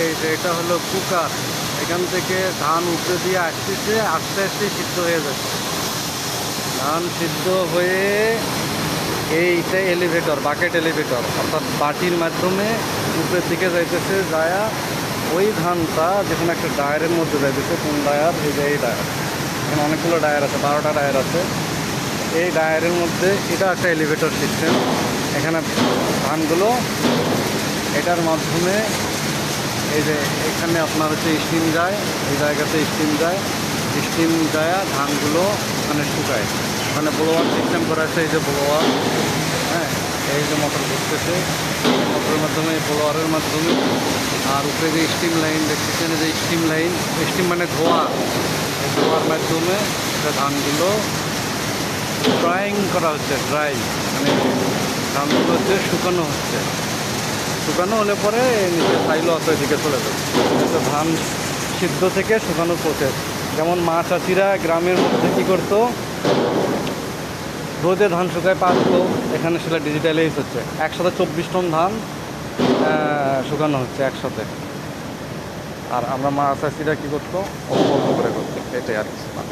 এই যে এটা হলো কুকার। এখান থেকে ধান উপরে দিয়ে আসতেছে, আস্তে আস্তে সিদ্ধ হয়ে যাচ্ছে। ধান সিদ্ধ হয়ে এইটা এলিভেটর বাকেট এলিভেটর অর্থাৎ বাটির মাধ্যমে উপরের দিকে যাইতেছে, যায়া ওই ধানটা যেখানে একটা ডায়ারের মধ্যে যাইতেছে, কোন ডায়ার? এই যে এই ডায়ার। এখানে অনেকগুলো ডায়ার আছে, বারোটা ডায়ার আছে। এই ডায়ারের মধ্যে এটা একটা এলিভেটর সিস্টেম এখানে ধানগুলো এটার মাধ্যমে এই যে এখানে আপনার হচ্ছে স্টিম যায়, এই জায়গাতে স্টিম যায় স্টিম যায়, ধানগুলো ওখানে শুকায়। ওখানে ব্লোয়ার সিস্টেম করা আছে, এই যে ব্লোয়ার। হ্যাঁ এই যে মোটর ঘুরতেছে। মোটরের মাধ্যমে, ব্লোয়ারের মাধ্যমে। আর উপরে যে স্টিম লাইন দেখতেছেন যে স্টিম লাইন স্টিম মানে ধোয়া। এই ধোয়ার মাধ্যমে ধানগুলো ড্রাইং করা হচ্ছে ড্রাই মানে ধানগুলো হচ্ছে শুকানো হচ্ছে। শুকানো হলে পরে নিচে সাইলো আছে এদিকে চলে যাবে। ধান সিদ্ধ থেকে শুকানোর প্রসেস যেমন মা চাষিরা গ্রামের মধ্যে কী করতো? রোদে ধান শুকায় পারতো। এখানে সেটা ডিজিটালাইজ হচ্ছে। একসাথে চব্বিশ টন ধান শুকানো হচ্ছে একসাথে। আর আমরা মা চাষিরা কী করতো? অল্প অল্প করে করতো। এটাই আর কিছু না।